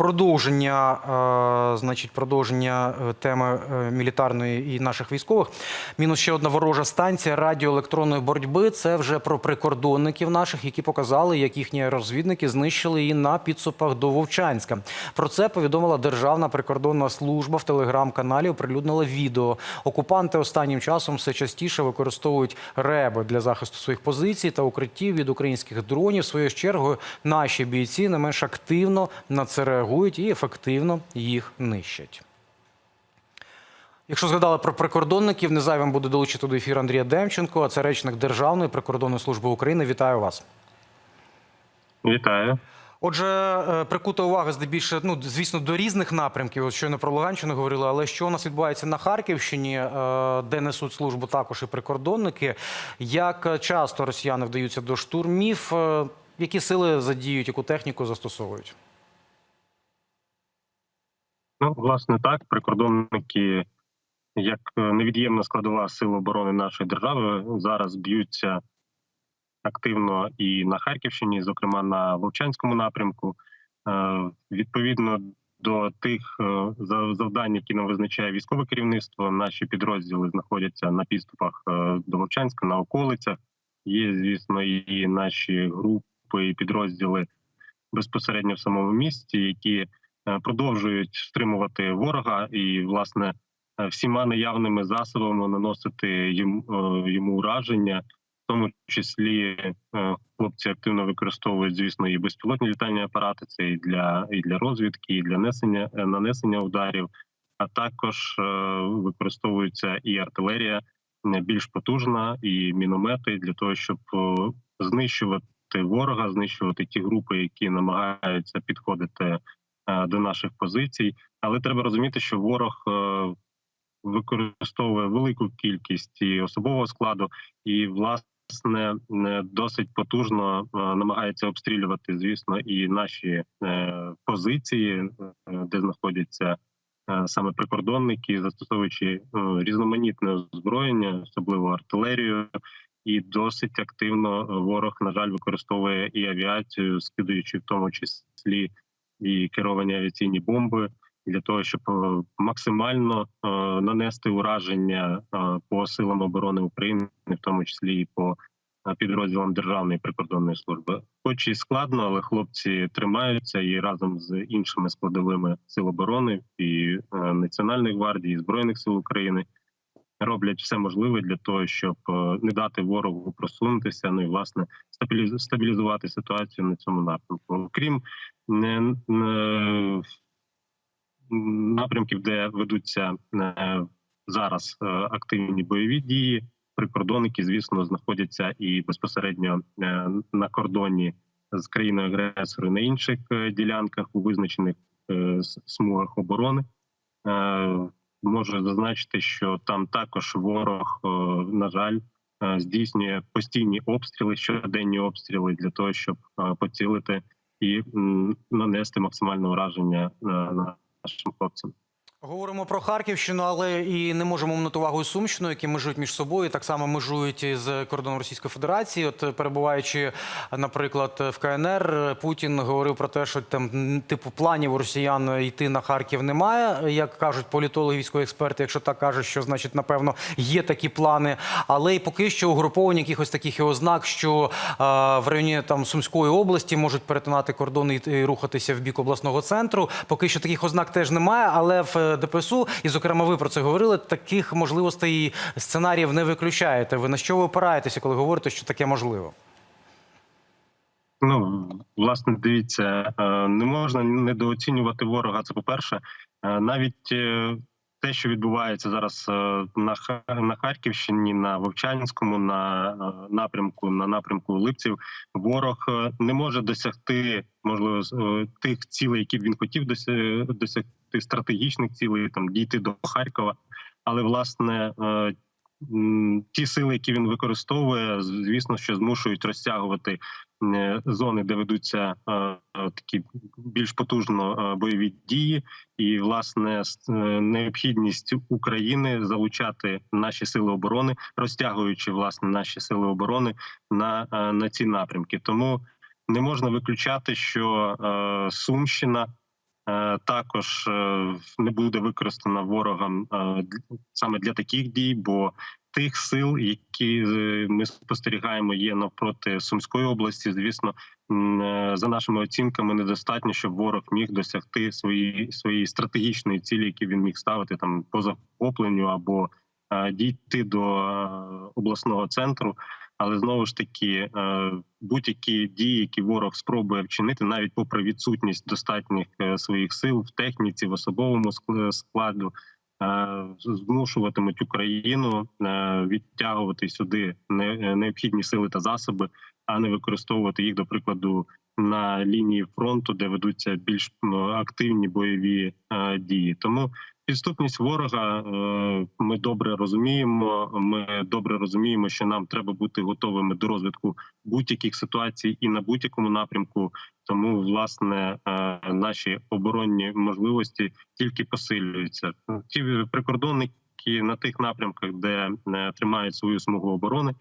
продовження, е, значить, продовження е, теми е, мілітарної і наших військових. Мінус ще одна ворожа станція радіоелектронної боротьби. Це вже про прикордонників наших, які показали, як їхні розвідники знищили її на підступах до Вовчанська. Про це повідомила Державна прикордонна служба в телеграм-каналі. Оприлюднила відео. Окупанти останнім часом все частіше використовують реби для захисту своїх позицій та укриттів від українських дронів. Своєю чергою наші бійці не менш активно на це реагують і ефективно їх нищать. Якщо згадали про прикордонників, незайвим буде долучити до ефіру Андрія Демченко, а це речник Державної прикордонної служби України. Вітаю вас. Вітаю. Отже, е, прикута увага здебільше, ну звісно, до різних напрямків. От щойно про Луганщину говорили, але що у нас відбувається на Харківщині, е, де несуть службу також і прикордонники. Як часто росіяни вдаються до штурмів? Е, Які сили задіють, яку техніку застосовують? Ну, власне, так, прикордонники, як е, невід'ємна складова сил оборони нашої держави, зараз б'ються активно і на Харківщині, зокрема на Вовчанському напрямку. Е, Відповідно до тих е, завдань, які нам визначає військове керівництво, наші підрозділи знаходяться на підступах до Вовчанська, на околицях. Є, звісно, і наші групи і підрозділи безпосередньо в самому місті, які продовжують стримувати ворога і, власне, е, всіма наявними засобами наносити йому, е, йому ураження, в тому числі е, хлопці активно використовують, звісно, і безпілотні літальні апарати. Це і для і для розвідки, і для несення е, нанесення ударів, а також е, використовується і артилерія е, більш потужна, і міномети для того, щоб е, знищувати ворога, знищувати ті групи, які намагаються підходити е, до наших позицій. Але треба розуміти, що ворог е, використовує велику кількість і особового складу, і власне не досить потужно е, намагається обстрілювати, звісно, і наші е, позиції, е, де знаходяться. е, Саме прикордонники, застосовуючи е, різноманітне озброєння, особливо артилерію, і досить активно е, ворог, на жаль, використовує і авіацію, скидуючи в тому числі і керовані авіаційні бомби для того, щоб е, максимально е, нанести ураження е, по силам оборони України, в тому числі і по підрозділам Державної прикордонної служби. Хоч і складно, але хлопці тримаються і разом з іншими складовими сил оборони і Національної гвардії, і збройних сил України роблять все можливе для того, щоб е, не дати ворогу просунутися. Ну і власне стабіліз- стабілізувати ситуацію на цьому напрямку. Крім не, не, напрямків, де ведуться е, зараз е, активні бойові дії. Прикордонники, звісно, знаходяться і безпосередньо на кордоні з країною агресором на інших ділянках у визначених смугах оборони. Можу зазначити, що там також ворог, е, на жаль, е, здійснює постійні обстріли, щоденні обстріли для того, щоб е, поцілити і нанести максимальне ураження нашим хлопцям. Говоримо про Харківщину, але і не можемо минути увагу Сумщину, які межують між собою. Так само межують з кордоном Російської Федерації. От перебуваючи, наприклад, в КНР, Путін говорив про те, що там типу планів росіян йти на Харків немає. Як кажуть політологи, військові експерти, якщо так кажуть, що значить, напевно, є такі плани. Але і поки що угруповання якихось таких і ознак, що е, в районі там Сумської області можуть перетинати кордон і, і рухатися в бік обласного центру. Поки що таких ознак теж немає, але в е, ДПСУ, і зокрема, ви про це говорили. Таких можливостей і сценаріїв не виключаєте. Ви на що ви опираєтеся, коли говорите, що таке можливо? Ну власне, дивіться, е, не можна недооцінювати ворога. Це по перше, навіть е, те, що відбувається зараз е, на на Харківщині, на Вовчанському, на е, напрямку, на напрямку Липців, ворог е, не може досягти можливо тих цілей, які б він хотів дося- досягти стратегічних цілей, там дійти до Харкова. Але власне ті сили, які він використовує, звісно, що змушують розтягувати зони, де ведуться е, е, такі більш потужно е, бойові дії, і власне е, необхідність України залучати наші сили оборони, розтягуючи власне наші сили оборони на, е, на ці напрямки. Тому не можна виключати, що е, Сумщина. Е, Також е, не буде використана ворогом е, саме для таких дій, бо тих сил, які е, ми спостерігаємо, є навпроти Сумської області. Звісно, е, за нашими оцінками, недостатньо, щоб ворог міг досягти свої своєї стратегічної цілі, які він міг ставити там по захопленню або е, дійти до обласного центру. Але знову ж таки, будь-які дії, які ворог спробує вчинити, навіть попри відсутність достатніх своїх сил в техніці, в особовому ск- складу, змушуватимуть Україну е, відтягувати сюди не- е, необхідні сили та засоби, а не використовувати їх, до прикладу, на лінії фронту, де ведуться більш активні бойові е, дії. Тому підступність ворога е, ми добре розуміємо. Ми добре розуміємо, що нам треба бути готовими до розвитку будь-яких ситуацій і на будь-якому напрямку. Тому власне е, наші оборонні можливості тільки посилюються. Ті прикордонники на тих напрямках, де тримають свою смугу оборони,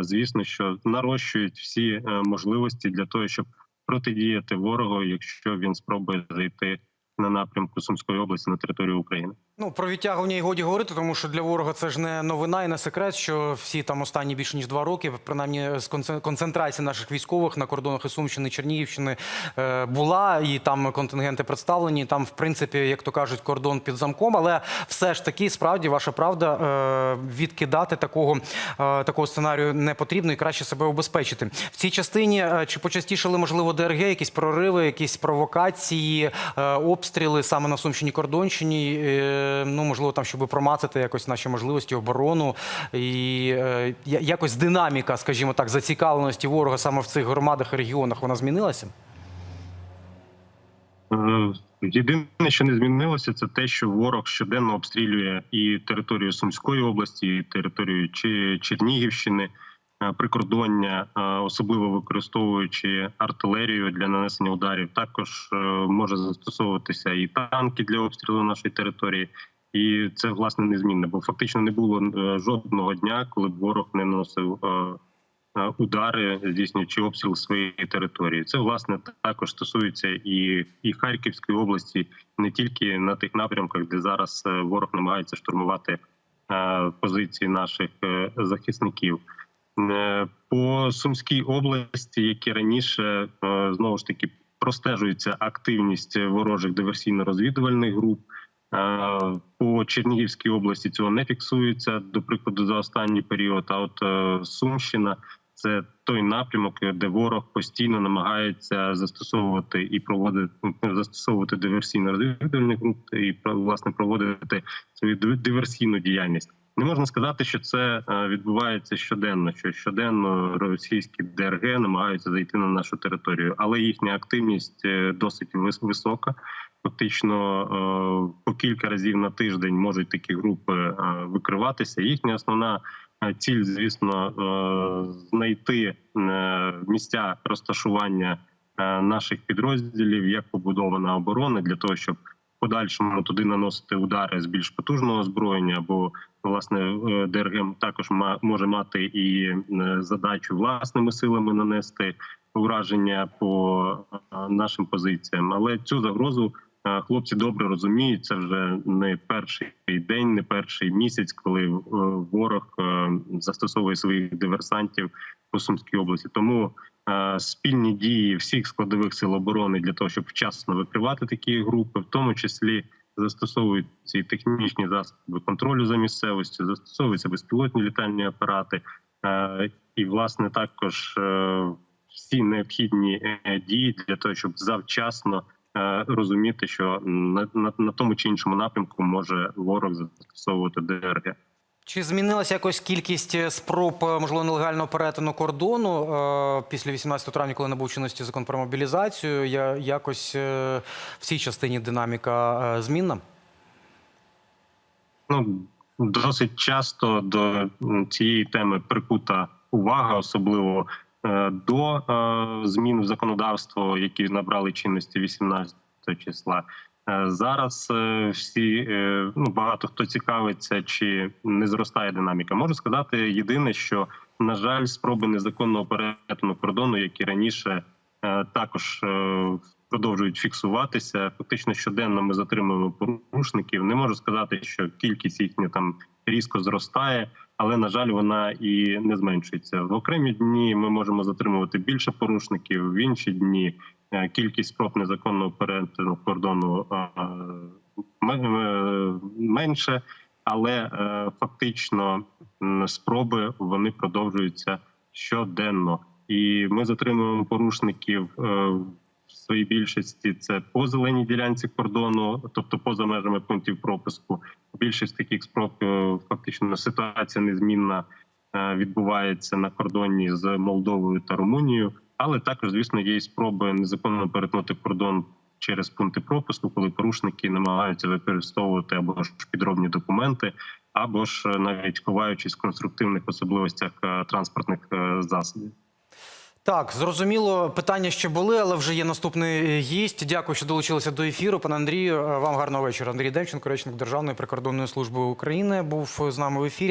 звісно, що нарощують всі можливості для того, щоб протидіяти ворогу, якщо він спробує зайти на напрямку Сумської області на територію України. Ну, про відтягування і годі говорити, тому що для ворога це ж не новина і не секрет, що всі там останні більше ніж два роки, принаймні з конце- концентрація наших військових на кордонах і Сумщини, Чернігівщини е, була, і там контингенти представлені. Там, в принципі, як то кажуть, кордон під замком. Але все ж таки, справді, ваша правда, е, відкидати такого, е, такого сценарію не потрібно і краще себе убезпечити. В цій частині чи почастішали, можливо, ДРГ, якісь прориви, якісь провокації, обстріли саме на Сумщині Кордонщині. Е, Ну, можливо, там, щоб промацати якось наші можливості оборону і е, якось динаміка, скажімо так, зацікавленості ворога саме в цих громадах і регіонах, вона змінилася? Е, Єдине, що не змінилося, це те, що ворог щоденно обстрілює і територію Сумської області, і територію Чернігівщини, прикордоння, е, особливо використовуючи артилерію для нанесення ударів. Також е, може застосовуватися і танки для обстрілу нашої території. І це власне незмінне, бо фактично не було е, жодного дня, коли б ворог не носив е, е, удари, здійснюючи обстріл своєї території. Це власне також стосується і, і Харківської області, не тільки на тих напрямках, де зараз е, ворог намагається штурмувати е, позиції наших е, захисників. Е, По Сумській області, які раніше, е, знову ж таки простежується активність ворожих диверсійно-розвідувальних груп. Е, По Чернігівській області цього не фіксується, до прикладу, за останній період. А от Сумщина це той напрямок, де ворог постійно намагається застосовувати і проводити застосовувати диверсійно розвідувальні групи і власне проводити свою диверсійну діяльність. Не можна сказати, що це е, відбувається щоденно, що щоденно російські ДРГ намагаються зайти на нашу територію, але їхня активність е, досить вис- висока. Фактично е, по кілька разів на тиждень можуть такі групи викриватися. Їхня основна ціль, звісно, е, знайти е, місця розташування е, наших підрозділів, як побудована оборона, для того, щоб подальшому туди наносити удари з більш потужного озброєння, або власне е, ДРГ також може мати і е, задачу власними силами нанести ураження по е, нашим позиціям. Але цю загрозу е, хлопці добре розуміють. Це вже не перший день, не перший місяць, коли е, ворог е, застосовує своїх диверсантів по Сумській області. Тому е, спільні дії всіх складових сил оборони для того, щоб вчасно викривати такі групи, в тому числі застосовуються і технічні засоби контролю за місцевістю, застосовуються безпілотні літальні апарати, і власне також всі необхідні дії для того, щоб завчасно розуміти, що на, на, на тому чи іншому напрямку може ворог застосовувати ДРГ. Чи змінилася якось кількість е, спроб, е, можливо, нелегального перетину кордону е, після 18 травня, коли набув чинності закон про мобілізацію? Я якось е, в цій частині динаміка е, змінна? Ну досить часто до цієї теми прикута увага, особливо е, до е, змін в законодавство, які набрали чинності 18 числа. Е, Зараз е, всі е, ну багато хто цікавиться, чи не зростає динаміка. Можу сказати єдине, що на жаль, спроби незаконного перетину кордону, які раніше е, також е, продовжують фіксуватися. Фактично щоденно ми затримуємо порушників. Не можу сказати, що кількість їхня там різко зростає, але на жаль, вона і не зменшується. В окремі дні ми можемо затримувати більше порушників. В інші дні е, кількість спроб незаконного перетину кордону е, менше, але е, фактично спроби вони продовжуються щоденно. І ми затримуємо порушників в своїй більшості. Це по зеленій ділянці кордону, тобто поза межами пунктів пропуску. Більшість таких спроб е, фактично ситуація незмінна е, відбувається на кордоні з Молдовою та Румунією. Але також, звісно, є і спроби незаконно перетнути кордон через пункти пропуску, коли порушники намагаються використовувати або ж підробні документи, або ж е, навіть ховаючись в конструктивних особливостях транспортних засобів. Так, зрозуміло, питання ще були, але вже є наступний гість. Дякую, що долучилися до ефіру. Пане Андрію, вам гарного вечора. Андрій Демченко, речник Державної прикордонної служби України, був з нами в ефірі.